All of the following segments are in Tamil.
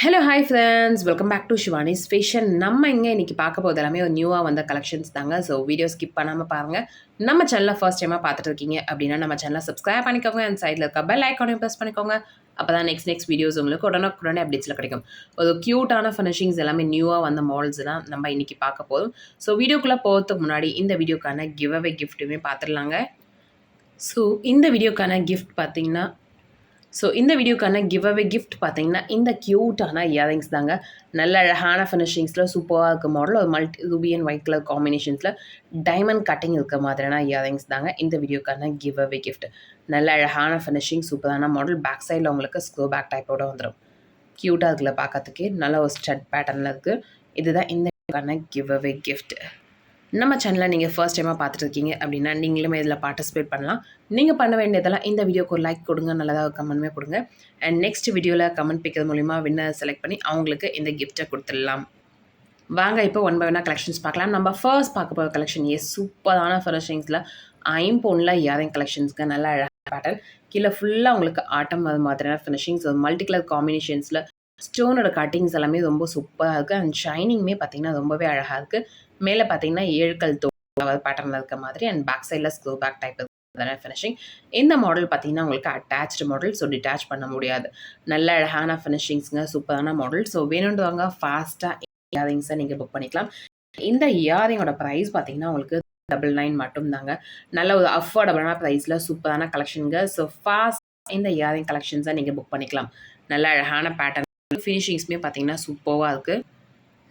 Hello hi friends welcome back to Shivani's fashion நம்ம இங்கே இன்றைக்கி பார்க்க போது எல்லாமே ஒரு நியூவாக வந்த கலெக்ஷன்ஸ் தாங்க. ஸோ வீடியோ ஸ்கிப் பண்ணாமல் பாருங்கள் நம்ம சேனலை ஃபர்ஸ்ட் டைமாக பார்த்துட்டு இருக்கீங்க அப்படின்னா நம்ம சேனலை சப்ஸ்கிரைப் பண்ணிக்கோங்க. அண்ட் சைடில் இருக்க பெல் ஐக்கானையும் ப்ரெஸ் பண்ணிக்கோங்க. அப்போ தான் நெக்ஸ்ட் நெக்ஸ்ட் வீடியோஸ் உங்களுக்கு உடனுக்குடனே அப்டேட்ஸில் கிடைக்கும். ஒரு க்யூட்டான ஃபினிஷிங்ஸ் எல்லாமே நியூவாக வந்த மாடல்ஸ் தான் நம்ம இன்றைக்கி பார்க்க போதும் ஸோ வீடியோக்குள்ளே போகிறதுக்கு முன்னாடி இந்த வீடியோக்கான கிவ் அவே கிஃப்ட்டுமே பார்த்துடலாங்க. ஸோ இந்த வீடியோக்கான கிஃப்ட் பார்த்தீங்கன்னா ஸோ இந்த வீடியோக்கான கிவ் அவே கிஃப்ட் பார்த்தீங்கன்னா இந்த க்யூட்டான இயரிங்ஸ் தாங்க. நல்ல அழகான ஃபினிஷிங்ஸில் சூப்பராக இருக்க மாடல் ஒரு multi ruby and white colour காம்பினேஷன்ஸில் diamond cutting இருக்க மாதிரியான இயரிங்ஸ் தாங்க இந்த வீடியோக்கான கிவ் அவே கிஃப்ட் நல்ல அழகான ஃபினிஷிங் சூப்பரான மாடல் பேக் சைடில் உங்களுக்கு ஸ்க்ரோ பேக் டைப்போட வந்துடும் க்யூட்டாக இருக்குல்ல பார்க்கறதுக்கே. நல்ல ஒரு ஸ்டட் பேட்டர்னில் இருக்குது இதுதான் இந்த கிவ் அவே கிஃப்ட் நம்ம சேனலை நீங்கள் ஃபர்ஸ்ட் டைமாக பார்த்துட்டு இருக்கீங்க அப்படின்னா நீங்களுமே இதில் பார்ட்டிசிபேட் பண்ணலாம். நீங்கள் பண்ண வேண்டியதெல்லாம் இந்த வீடியோக்கு ஒரு லைக் கொடுங்க நல்லதாக கமெண்ட்மே கொடுங்க. அண்ட் நெக்ஸ்ட் வீடியோவில் கமெண்ட் பிக்கிறது மூலிமா வின்னர் செலக்ட் பண்ணி அவங்களுக்கு இந்த கிஃப்ட்டை கொடுத்துடலாம். வாங்க இப்போ ஒன் பை ஒன்னாக கலெக்ஷன்ஸ் பார்க்கலாம். நம்ம ஃபர்ஸ்ட் பார்க்க போகிற கலெக்ஷன் ஏ சூப்பரான ஃபினிஷிங்ஸில் ஐம்பொன்னில் யாரையும் கலெக்ஷன்ஸ்க்கு நல்ல அழகாக பேட்டர்ன் கீழே ஃபுல்லாக உங்களுக்கு ஆட்டம் அது மாதிரியான ஃபினிஷிங்ஸ் மல்டி கலர் காம்பினேஷன்ஸில் ஸ்டோனோட கட்டிங்ஸ் எல்லாமே ரொம்ப சூப்பராக இருக்குது அண்ட் ஷைனிங்குமே பார்த்திங்கன்னா ரொம்பவே அழகாக இருக்குது மேலே பார்த்தீங்கன்னா ஏழுக்கல் தோல் பேட்டர்னில் இருக்க மாதிரி அண்ட் பேக் சைடில் ஸ்க்ரூ பேக் டைப் ஃபினிஷிங் இந்த மாடல் பார்த்தீங்கன்னா உங்களுக்கு அட்டாச்டு மாடல் ஸோ டிட்டாச் பண்ண முடியாது. நல்ல அழகான ஃபினிஷிங்ஸுங்க சூப்பரான மாடல் ஸோ வேணுன்றவங்க ஃபாஸ்ட்டாக இயரிங்ஸை நீங்கள் புக் பண்ணிக்கலாம். இந்த இயரிங்கோட ப்ரைஸ் பார்த்தீங்கன்னா உங்களுக்கு டபுள் நைன் மட்டும் தாங்க நல்ல ஒரு அஃபோர்டபுளான ப்ரைஸில் சூப்பரான கலெக்ஷனுங்க ஸோ ஃபாஸ்ட் இந்த இயரிங் கலெக்ஷன்ஸை நீங்கள் புக் பண்ணிக்கலாம். நல்ல அழகான பேட்டர்ன் ஃபினிஷிங்ஸுமே பார்த்தீங்கன்னா சூப்பராக இருக்குது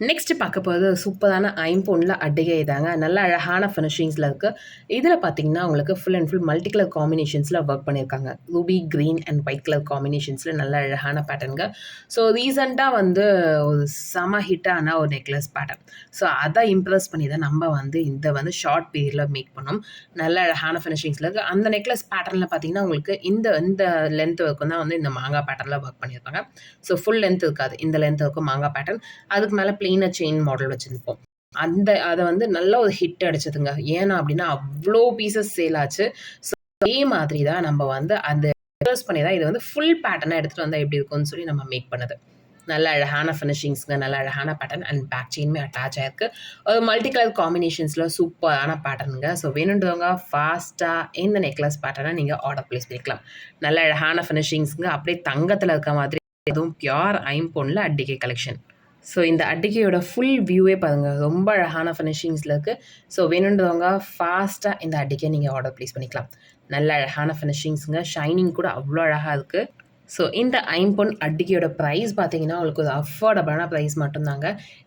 நெக்ஸ்ட் பார்க்க போகிறது சூப்பரான ஐம்போனில் அட்டிகை தாங்க. நல்ல அழகான ஃபினிஷிங்ஸில் இருக்குது இதில் பார்த்தீங்கன்னா உங்களுக்கு full and full multi colour காம்பினேஷன்ஸில் work பண்ணியிருக்காங்க. Ruby green and white colour காம்பினேஷன்ஸில் நல்ல அழகான பேட்டர்னுங்க ஸோ ரீசெண்டாக வந்து ஒரு செம ஹிட்டான ஒரு நெக்லஸ் பேட்டர்ன் ஸோ அதை இம்ப்ரெஸ் பண்ணி தான் நம்ம வந்து இந்த வந்து ஷார்ட் பீரியடில் மேக் பண்ணோம். நல்ல அழகான ஃபினிஷிங்ஸில் இருக்குது அந்த நெக்லஸ் பேட்டர்னில் பார்த்தீங்கன்னா உங்களுக்கு இந்த இந்த லென்த் ஒர்க்கும் தான் வந்து இந்த மாங்காய் பேட்டர்னில் ஒர்க் பண்ணியிருப்பாங்க. ஸோ ஃபுல் லென்த் இருக்காது. இந்த லென்த் இருக்கும் மாங்காய் பேட்டர்ன் அதுக்கு மேலே பிளெயினாக செயின் மாடல் வச்சுருப்போம். அந்த அதை வந்து நல்ல ஒரு ஹிட் அடிச்சதுங்க. ஏன்னா அப்படின்னா அவ்வளோ பீசஸ் சேல் ஆச்சு. ஸோ அதே மாதிரி தான் நம்ம வந்து அந்த ரிவர்ஸ் பண்ணி தான் இது வந்து ஃபுல் பேட்டர்னாக எடுத்துகிட்டு வந்தால் எப்படி இருக்கும்னு சொல்லி நம்ம மேக் பண்ணது. நல்ல அழகான ஃபினிஷிங்ஸுங்க நல்ல அழகான பேட்டர்ன் அண்ட் பேக் செயினுமே அட்டாச் ஆயிருக்கு. ஒரு மல்டி கலர் காம்பினேஷன்ஸில் சூப்பரான பேட்டர்னுங்க ஸோ வேணுன்றவங்க ஃபாஸ்ட்டாக இந்த நெக்லஸ் பேட்டர்னை நீங்கள் ஆர்டர் ப்ளேஸ் பண்ணிக்கலாம். நல்ல அழகான ஃபினிஷிங்ஸுங்க அப்படியே தங்கத்தில் இருக்க மாதிரி எதுவும் பியோர் ஐம்பொன்னில் அட்டிகை கலெக்ஷன் ஸோ இந்த அட்டிகையோட ஃபுல் வியூவே பாருங்கள் ரொம்ப அழகான ஃபினிஷிங்ஸில் இருக்குது ஸோ வேணுன்றவங்க ஃபாஸ்ட்டாக இந்த அட்டிகை நீங்கள் ஆர்டர் ப்ளேஸ் பண்ணிக்கலாம். நல்ல அழகான ஃபினிஷிங்ஸுங்க ஷைனிங் கூட அவ்வளோ அழகாக இருக்குது ஸோ இந்த ஐம்பொன் அட்டிகையோட ப்ரைஸ் பார்த்தீங்கன்னா உங்களுக்கு ஒரு அஃபோர்டபுளான ப்ரைஸ் மட்டும்தாங்க.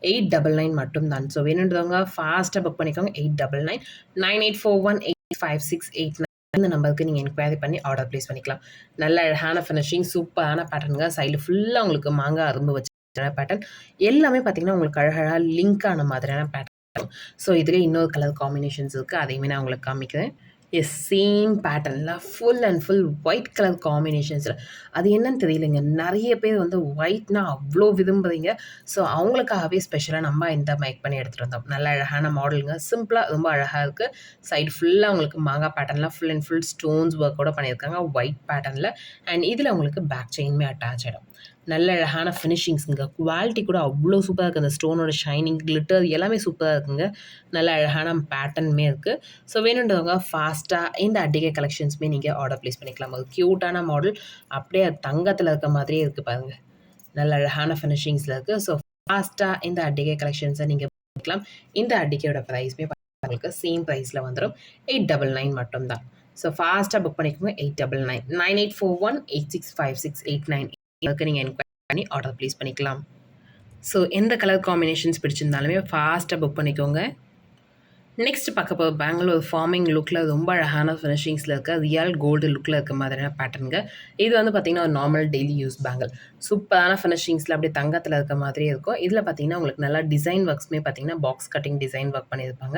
எயிட் டபுள் நைன் மட்டும்தான். ஸோ வேணுன்றவங்க ஃபாஸ்ட்டாக புக் பண்ணிக்கோங்க. Eight double nine nine eight four one eight five six eight nine இந்த நம்பருக்கு நீங்கள் என்கொயரி பண்ணி ஆர்டர் ப்ளேஸ் பண்ணிக்கலாம். நல்ல அழகான ஃபினிஷிங் சூப்பரான பேட்டர்னுங்க சைடு ஃபுல்லாக உங்களுக்கு மாங்காய் அரும்பு வச்சு பேட்டர்ன் எல்லாமே பார்த்தீங்கன்னா உங்களுக்கு அழகழகாக லிங்க் ஆன மாதிரியான பேட்டர்ன் ஸோ இதில் இன்னொரு கலர் காம்பினேஷன்ஸ் இருக்குது அதையுமே நான் உங்களுக்கு காமிக்கிறேன். எஸ் சேம் பேட்டர்னில் full and full white colour காம்பினேஷன்ஸில் அது என்னன்னு தெரியலைங்க. நிறைய பேர் வந்து ஒயிட்னா அவ்வளோ விரும்புகிறீங்க ஸோ அவங்களுக்காகவே ஸ்பெஷலாக நம்ம இந்த மேக் பண்ணி எடுத்துகிட்டு வந்தோம். நல்ல அழகான மாடலுங்க சிம்பிளாக ரொம்ப அழகாக இருக்குது சைடு ஃபுல்லாக உங்களுக்கு மாங்காய் பேட்டர்னில் ஃபுல் அண்ட் ஃபுல் ஸ்டோன்ஸ் ஒர்க்கோட பண்ணியிருக்காங்க. ஒயிட் பேட்டர்னில் அண்ட் இதில் உங்களுக்கு பேக் செயின்மே அட்டாச் ஆகிடும் நல்ல அழகான ஃபினிஷிங்ஸுங்க குவாலிட்டி கூட அவ்வளோ சூப்பராக இருக்குது அந்த ஸ்டோனோட ஷைனிங் கிளிட்டர் எல்லாமே சூப்பராக இருக்குங்க. நல்ல அழகான பேட்டர்னுமே இருக்குது ஸோ வேணுன்றவங்க ஃபாஸ்ட்டாக இந்த அட்டிகை கலெக்ஷன்ஸுமே நீங்கள் ஆர்டர் ப்ளேஸ் பண்ணிக்கலாம். அது க்யூட்டான மாடல் அப்படியே தங்கத்தில் இருக்க மாதிரியே இருக்குது பாருங்கள் நல்ல அழகான ஃபினிஷிங்ஸில் இருக்குது ஸோ ஃபாஸ்ட்டாக இந்த அட்டிகை கலெக்ஷன்ஸை நீங்கள் பண்ணிக்கலாம். இந்த அட்டிகையோட ப்ரைஸுமே உங்களுக்கு சேம் ப்ரைஸில் வந்துடும் எயிட் டபுள் நைன் மட்டும்தான். ஸோ ஃபாஸ்ட்டாக புக் பண்ணிக்கோங்க. Eight double nine nine eight four one eight six five six eight nine இதுக்கு நீங்கள் என்கொயரி பண்ணி ஆர்டர் ப்ளேஸ் பண்ணிக்கலாம். ஸோ எந்த கலர் காம்பினேஷன்ஸ் பிடிச்சிருந்தாலுமே ஃபாஸ்ட்டாக புக் பண்ணிக்கோங்க. நெக்ஸ்ட் பார்க்க போகிற பெங்களூர் ஃபார்மிங் லுக்கில் ரொம்ப அழகான ஃபினிஷிங்ஸில் இருக்க ரியல் கோல்டு லுக்கில் இருக்க மாதிரியான பேட்டர்னுங்க இது வந்து பார்த்திங்கன்னா ஒரு நார்மல் டெய்லி யூஸ் பேங்கிள் சூப்பரான ஃபினிஷிங்ஸில் அப்படியே தங்கத்தில் இருக்க மாதிரி இருக்கும். இதில் பார்த்திங்கன்னா உங்களுக்கு நல்லா டிசைன் ஒர்க்ஸ்மே பார்த்திங்கன்னா பாக்ஸ் கட்டிங் டிசைன் ஒர்க் பண்ணியிருப்பாங்க.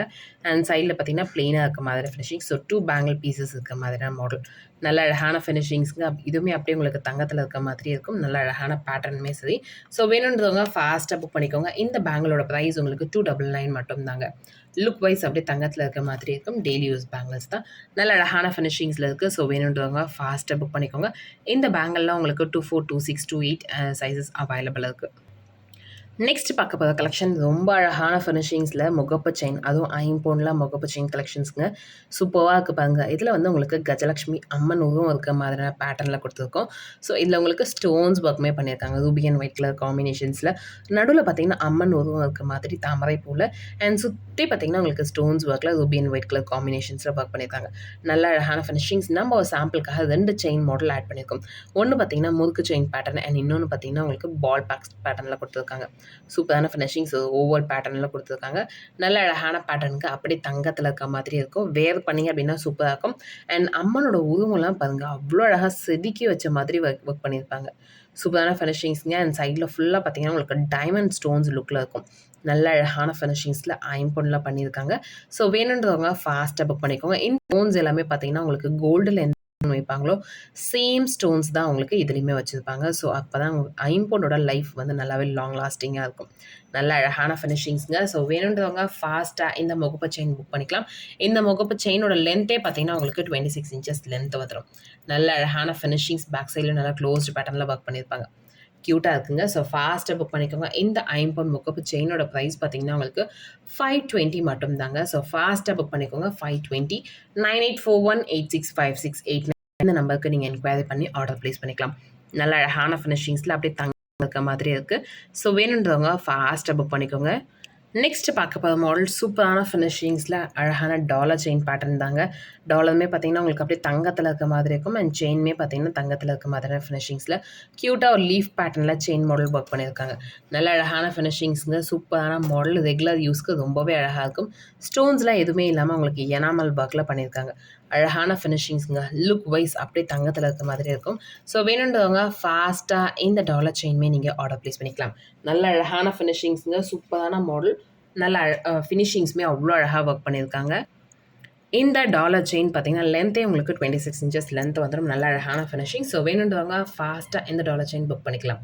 அண்ட் சைடில் பார்த்திங்கன்னா ப்ளெயினாக இருக்க மாதிரி finishing so two bangle pieces இருக்க மாதிரியான மாடல் நல்ல அழகான ஃபினிஷிங்ஸுங்க இதுவுமே அப்படியே உங்களுக்கு தங்கத்தில் இருக்க மாதிரி இருக்கும். நல்ல அழகான பேட்டர்னுமே சரி. ஸோ வேணுன்றவங்க ஃபாஸ்ட்டாக புக் பண்ணிக்கோங்க. இந்த பேங்கிளோட ப்ரைஸ் உங்களுக்கு டூ டபுள் நைன் மட்டும் தாங்க லுக் வைஸ் அப்படியே தங்கத்தில் இருக்க மாதிரி இருக்கும். டெய்லி யூஸ் பேங்கிள்ஸ் தான். நல்ல அழகான ஃபினிஷிங்ஸில் இருக்குது ஸோ வேணுன்றவங்க ஃபாஸ்ட்டாக புக் பண்ணிக்கோங்க. இந்த பேங்கிள்லாம் உங்களுக்கு two four two six two eight sizes available இருக்குது நெக்ஸ்ட் பார்க்க போகிற கலெக்ஷன் ரொம்ப அழகான ஃபினிஷிங்ஸில் முகப்பு செயின் அதுவும் ஐம்பொன்னில் முகப்பு செயின் கலெக்ஷன்ஸுங்க சூப்பராக இருக்குது பாருங்க. இதில் வந்து உங்களுக்கு கஜலக்ஷ்மி அம்மன் உருவம் இருக்க மாதிரியான பேட்டர்னில் கொடுத்துருக்கோம். ஸோ இதில் உங்களுக்கு ஸ்டோன்ஸ் ஒர்க்குமே பண்ணியிருக்காங்க. ரூபி அண்ட் ஒயிட் கலர் காம்பினேஷன்ஸில் நடுவில் பார்த்தீங்கன்னா அம்மன் உருவம் இருக்க மாதிரி தாமரை பூவில் அண்ட் சுற்றி பார்த்தீங்கன்னா உங்களுக்கு ஸ்டோன்ஸ் ஒர்க்கில் ரூபி அண்ட் ஒயிட் கலர் காம்பினேஷன்ஸில் ஒர்க் பண்ணியிருக்காங்க. நல்ல அழகான ஃபினிஷிங்ஸ் நம்ம ஒரு சாம்பிளுக்காக ரெண்டு செயின் மாடல் ஆட் பண்ணியிருக்கோம். ஒன்று பார்த்தீங்கன்னா முறுக்கு செயின் பேட்டர்ன் அண்ட் இன்னொன்று பார்த்தீங்கன்னா உங்களுக்கு பால் பேக்ஸ் பேட்டர்னில் கொடுத்துருக்காங்க. சூப்பரான ஃபினிஷிங்ஸ் ஓவர் பேட்டர்னில் கொடுத்துருக்காங்க. நல்ல அழகான பேட்டர்னுக்கு அப்படி தங்கத்தில் இருக்க மாதிரி இருக்கும். வேர் பண்ணிங்க அப்படின்னா சூப்பராக இருக்கும். அண்ட் அம்மனோட உருவம்லாம் பாருங்கள் அவ்வளோ அழகாக செதுக்கி வச்ச மாதிரி ஒர்க் ஒர்க் பண்ணியிருப்பாங்க. சூப்பரான ஃபினிஷிங்ஸுங்க அண்ட் சைடில் ஃபுல்லாக பார்த்தீங்கன்னா உங்களுக்கு டைமண்ட் ஸ்டோன்ஸ் லுக்கில் இருக்கும். நல்ல அழகான ஃபினிஷிங்ஸில் ஐம்பொன்னில் பண்ணியிருக்காங்க. ஸோ வேணுன்றவங்க ஃபாஸ்ட்டாக புக் பண்ணிக்கோங்க. இன் ஸ்டோன்ஸ் எல்லாமே பார்த்தீங்கன்னா உங்களுக்கு கோல்டில் பண்ணியிருப்பாங்களோ? சேம் ஸ்டோன்ஸ் தான் உங்களுக்கு இதுலேயுமே வச்சுருப்பாங்க. ஸோ அப்போ தான் ஐம்போனோட லைஃப் வந்து நல்லாவே லாங் லாஸ்டிங்காக இருக்கும். நல்ல அழகான ஃபினிஷிங்ஸுங்க ஸோ வேணுன்றவங்க ஃபாஸ்ட்டாக இந்த முகப்பு செயின் புக் பண்ணிக்கலாம். இந்த முகப்பு செயினோட லென்த்தே பார்த்தீங்கன்னா உங்களுக்கு டுவெண்ட்டி சிக்ஸ் இன்ச்சஸ் லென்த் வந்துடும் நல்ல அழகான ஃபினிஷிங்ஸ் பேக் சைடில் நல்லா க்ளோஸ்டு பேட்டர்னில் ஒர்க் பண்ணியிருப்பாங்க. க்யூட்டாக இருக்குங்க. ஸோ ஃபாஸ்ட்டாக புக் பண்ணிக்கோங்க. இந்த ஐம்பொன் முக்கப்பு செயினோட ப்ரைஸ் பார்த்தீங்கன்னா உங்களுக்கு ஃபைவ் டுவெண்ட்டி மட்டும் தாங்க ஸோ ஃபாஸ்ட்டாக புக் பண்ணிக்கோங்க. Five twenty nine eight four one eight six five six eight இந்த நம்பருக்கு நீங்கள் என்கொயரி பண்ணி ஆர்டர் ப்ளேஸ் பண்ணிக்கலாம். நல்ல அழகான ஃபினிஷிங்ஸில் அப்படியே தங்க இருக்க மாதிரி இருக்குது ஸோ வேணுன்றவங்க ஃபாஸ்ட்டாக புக் பண்ணிக்கோங்க. நெக்ஸ்ட் பார்க்க போகிற மாடல் சூப்பரான ஃபினிஷிங்ஸில் அழகான டாலர் செயின் பேட்டர்ன் தாங்க. டாலருமே பார்த்தீங்கன்னா உங்களுக்கு அப்படியே தங்கத்தில் இருக்க மாதிரி இருக்கும். அண்ட் செயின்மே பார்த்தீங்கன்னா தங்கத்தில் இருக்க மாதிரியான ஃபினிஷிங்ஸில் க்யூட்டாக ஒரு லீஃப் பேட்டர்னில் செயின் மாடல் ஒர்க் பண்ணியிருக்காங்க. நல்ல அழகான ஃபினிஷிங்ஸுங்க சூப்பரான மாடல் ரெகுலர் யூஸ்க்கு ரொம்பவே அழகாக இருக்கும். ஸ்டோன்ஸ்லாம் எதுவுமே இல்லாமல் உங்களுக்கு எனாமல் ஒர்க்கில் பண்ணியிருக்காங்க. அழகான ஃபினிஷிங்ஸுங்க லுக் வைஸ் அப்படியே தங்கத்தில் இருக்க மாதிரி இருக்கும். ஸோ வேணுன்றவங்க ஃபாஸ்ட்டாக இந்த டாலர் செயின்மே நீங்கள் ஆர்டர் ப்ளேஸ் பண்ணிக்கலாம். நல்ல அழகான ஃபினிஷிங்ஸுங்க சூப்பரான மாடல் நல்ல ஃபினிஷிங்ஸுமே அவ்வளோ அழகாக ஒர்க் பண்ணியிருக்காங்க. இந்த டாலர் செயின் பார்த்தீங்கன்னா லென்த்தே உங்களுக்கு டுவெண்ட்டி சிக்ஸ் இன்ச்சஸ் லென்த் வந்துடும் நல்ல அழகான ஃபினிஷிங் ஸோ வேணுன்றவங்க ஃபாஸ்ட்டாக இந்த டாலர் செயின் புக் பண்ணிக்கலாம்.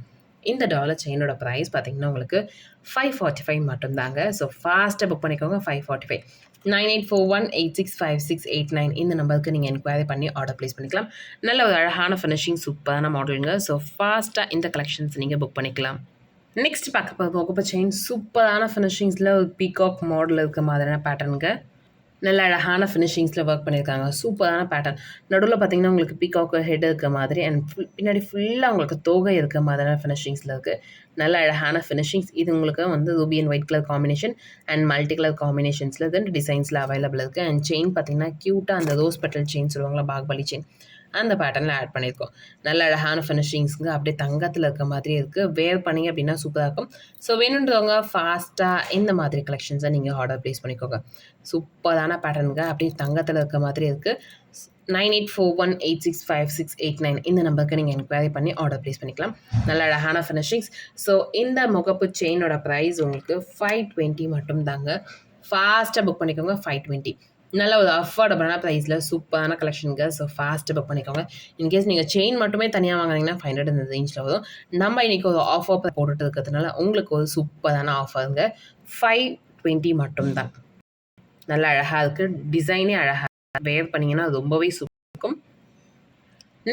இந்த டாலர் செயினோட ப்ரைஸ் பார்த்தீங்கன்னா உங்களுக்கு ஃபைவ் ஃபார்ட்டி ஃபைவ் மட்டும்தாங்க ஸோ ஃபாஸ்ட்டாக புக் பண்ணிக்கோங்க five forty five nine eight four one eight six five six eight nine இந்த நம்பருக்கு நீங்கள் என்கொயரி பண்ணி ஆர்டர் ப்ளேஸ் பண்ணிக்கலாம். நல்ல ஒரு அழகான ஃபினிஷிங் சூப்பரான மாடலுங்க ஸோ ஃபாஸ்ட்டாக இந்த கலெக்ஷன்ஸ் நீங்கள் புக் பண்ணிக்கலாம். நெக்ஸ்ட் பார்க்க போகிற செயின் சூப்பரான ஃபினிஷிங்ஸில் ஒரு பீகாக் மாடல் இருக்க மாதிரியான பேட்டர்னுங்க நல்ல அழகான ஃபினிஷிங்ஸில் ஒர்க் பண்ணியிருக்காங்க. சூப்பரான பேட்டர்ன் நடுவில் பார்த்தீங்கன்னா உங்களுக்கு பீகாக்கு ஹெட் இருக்க மாதிரி அண்ட் ஃபுல் பின்னாடி ஃபுல்லாக உங்களுக்கு தோகை இருக்க மாதிரியான ஃபினிஷிங்ஸில் இருக்குது நல்ல அழகான ஃபினிஷிங்ஸ் இது உங்களுக்கு வந்து ruby and white colour combination and multi colour காம்பினேஷன்ஸில் ரெண்டு டிசைன்ஸில் அவைலபிள் இருக்குது அண்ட் செயின் பார்த்தீங்கன்னா க்யூட்டாக அந்த ரோஸ் பெட்டல் செயின் சொல்லுவாங்களா பாக்பலி செயின் அந்த பேட்டர்னில் ஆட் பண்ணியிருக்கோம் நல்ல அழகான ஃபினிஷிங்ஸுங்க அப்படியே தங்கத்தில் இருக்க மாதிரி இருக்குது வேர் பண்ணிங்க அப்படின்னா சூப்பராக இருக்கும். ஸோ வேணுன்றவங்க ஃபாஸ்ட்டாக இந்த மாதிரி கலெக்ஷன்ஸை நீங்கள் ஆர்டர் ப்ளேஸ் பண்ணிக்கோங்க. சூப்பரான பேட்டர்னுங்க அப்படியே தங்கத்தில் இருக்க மாதிரி இருக்குது nine eight four one eight six five six eight nine இந்த நம்பருக்கு நீங்கள் என்கொயரி பண்ணி ஆர்டர் ப்ளேஸ் பண்ணிக்கலாம். நல்ல அழகான ஃபினிஷிங்ஸ் ஸோ இந்த முகப்பு செயினோட ப்ரைஸ் உங்களுக்கு ஃபைவ் டுவெண்ட்டி மட்டும் தாங்க. ஃபாஸ்ட்டாக புக் பண்ணிக்கோங்க ஃபைவ் டுவெண்ட்டி நல்ல ஒரு அஃபோர்டபுளான ப்ரைஸில் சூப்பரான கலெக்ஷனுங்க ஸோ ஃபாஸ்ட்டு புக் பண்ணிக்கோங்க. இன்கேஸ் நீங்கள் செயின் மட்டுமே தனியாக வாங்கினீங்கன்னா ஃபைவ் ஹண்ட்ரட் இந்த ரேஞ்சில் வரும். நம்ம இன்றைக்கி ஒரு ஆஃபர் போட்டுட்டு இருக்கிறதுனால உங்களுக்கு ஒரு சூப்பரான ஆஃபருங்க ஃபைவ் டுவெண்ட்டி மட்டும்தான். நல்லா அழகாக இருக்குது டிசைனே அழகாக வேர் பண்ணிங்கன்னா ரொம்பவே சூப்பர் இருக்கும்.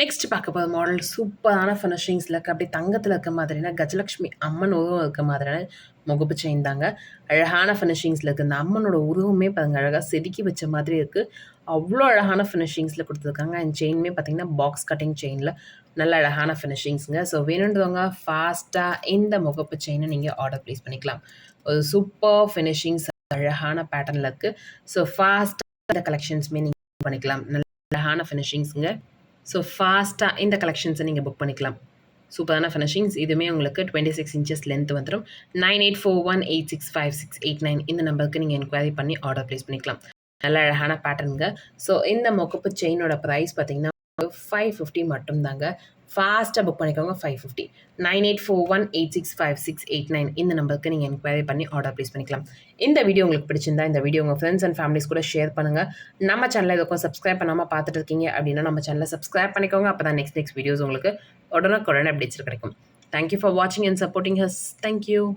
நெக்ஸ்ட் பார்க்க போகிற மாடல் சூப்பரான ஃபினிஷிங்ஸில் இருக்க. அப்படியே தங்கத்தில் இருக்க மாதிரினா கஜலக்ஷ்மி அம்மன் உருவம் இருக்க மாதிரியான முகப்பு செயின் தாங்க. அழகான ஃபினிஷிங்ஸில் இருக்குது இந்த அம்மனோட உருவமே பாருங்க அழகாக செதுக்கி வச்ச மாதிரி இருக்குது அவ்வளோ அழகான ஃபினிஷிங்ஸில் கொடுத்துருக்காங்க. அண்ட் செயினுமே பார்த்தீங்கன்னா பாக்ஸ் கட்டிங் செயினில் நல்ல அழகான ஃபினிஷிங்ஸுங்க ஸோ வேணுன்றவங்க ஃபாஸ்ட்டாக இந்த முகப்பு செயினை நீங்கள் ஆர்டர் ப்ளேஸ் பண்ணிக்கலாம். ஒரு சூப்பர் ஃபினிஷிங்ஸ் அழகான பேட்டர்னில் இருக்குது ஸோ ஃபாஸ்ட்டாக இந்த கலெக்ஷன்ஸுமே நீங்கள் பண்ணிக்கலாம். நல்ல அழகான ஃபினிஷிங்ஸுங்க ஸோ ஃபாஸ்ட்டாக இந்த கலெக்ஷன்ஸை நீங்கள் புக் பண்ணிக்கலாம். சூப்பரான ஃபினிஷிங்ஸ் இதுவுமே உங்களுக்கு டுவெண்ட்டி சிக்ஸ் இன்ச்சஸ் லென்த் வந்துடும் nine eight four one eight six five six eight nine இந்த நம்பருக்கு நீங்கள் என்கொயரி பண்ணி ஆர்டர் ப்ளேஸ் பண்ணிக்கலாம். நல்ல அழகான பேட்டர்னுங்க ஸோ இந்த மொக்கப்பு செயினோட ப்ரைஸ் பார்த்தீங்கன்னா ஃபைவ் ஃபிஃப்டி மட்டும்தாங்க. ஃபாஸ்ட்டாக புக் பண்ணிக்கோங்க five fifty nine eight four one eight six five six eight nine இந்த நம்பருக்கு நீங்கள் என்கொயரி பண்ணி ஆர்டர் ப்ளேஸ் பண்ணிக்கலாம். இந்த வீடியோ உங்களுக்கு பிடிச்சிருந்தா இந்த வீடியோ உங்கள் ஃப்ரெண்ட்ஸ் அண்ட் ஃபேமிலிஸ் கூட ஷேர் பண்ணுங்கள் நம்ம சேனலில் இதுக்கும் சப்ஸ்கிரைப் பண்ணாமல் பார்த்துட்டு இருக்கீங்க அப்படின்னா நம்ம சேனலை சப்ஸ்கிரைப் பண்ணிக்கோங்க. அப்போ தான் நெக்ஸ்ட் நெக்ஸ்ட் வீடியோஸ் உங்களுக்கு உடனுக்குடனே அப்டேட்ஸ் கிடைக்கும். தேங்க்யூ ஃபார் வாட்சிங் and supporting us thank you